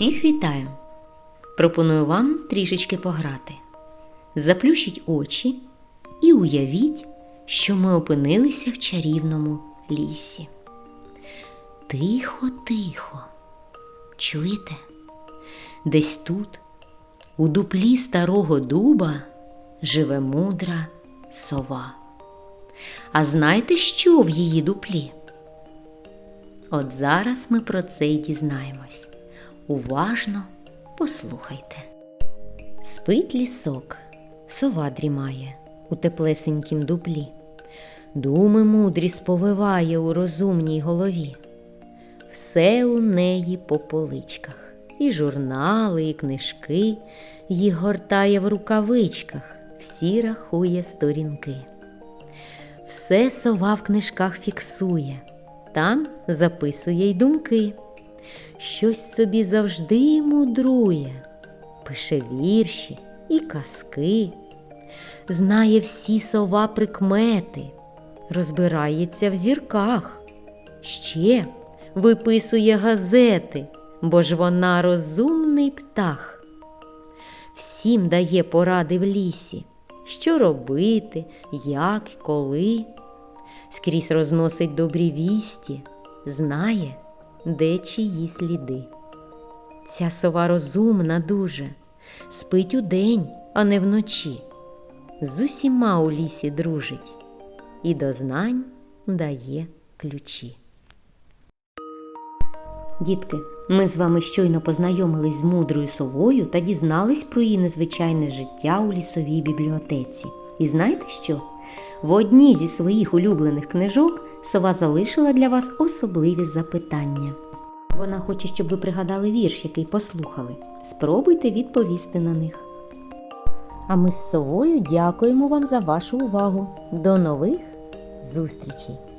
Всіх вітаю! Пропоную вам трішечки пограти. Заплющіть очі і уявіть, що ми опинилися в чарівному лісі. Тихо, тихо. Чуєте? Десь тут, у дуплі старого дуба, живе мудра сова. А знаєте, що в її дуплі? От зараз ми про це й дізнаємось. Уважно послухайте. Спить лісок, сова дрімає у теплесенькім дуплі. Думи мудрі сповиває у розумній голові. Все у неї по поличках, і журнали, і книжки, їх гортає в рукавичках, всі рахує сторінки. Все сова в книжках фіксує, там записує й думки. Щось собі завжди мудрує, пише вірші і казки, знає всі сова прикмети, розбирається в зірках, ще виписує газети, бо ж вона розумний птах. Всім дає поради в лісі, що робити, як коли. Скрізь розносить добрі вісті, знає, де чиї сліди. Ця сова розумна дуже, спить удень, а не вночі. З усіма у лісі дружить і до знань дає ключі. Дітки, ми з вами щойно познайомились з мудрою совою та дізнались про її незвичайне життя у лісовій бібліотеці. І знаєте що? В одній зі своїх улюблених книжок сова залишила для вас особливі запитання. Вона хоче, щоб ви пригадали вірш, який послухали. Спробуйте відповісти на них. А ми з совою дякуємо вам за вашу увагу. До нових зустрічей!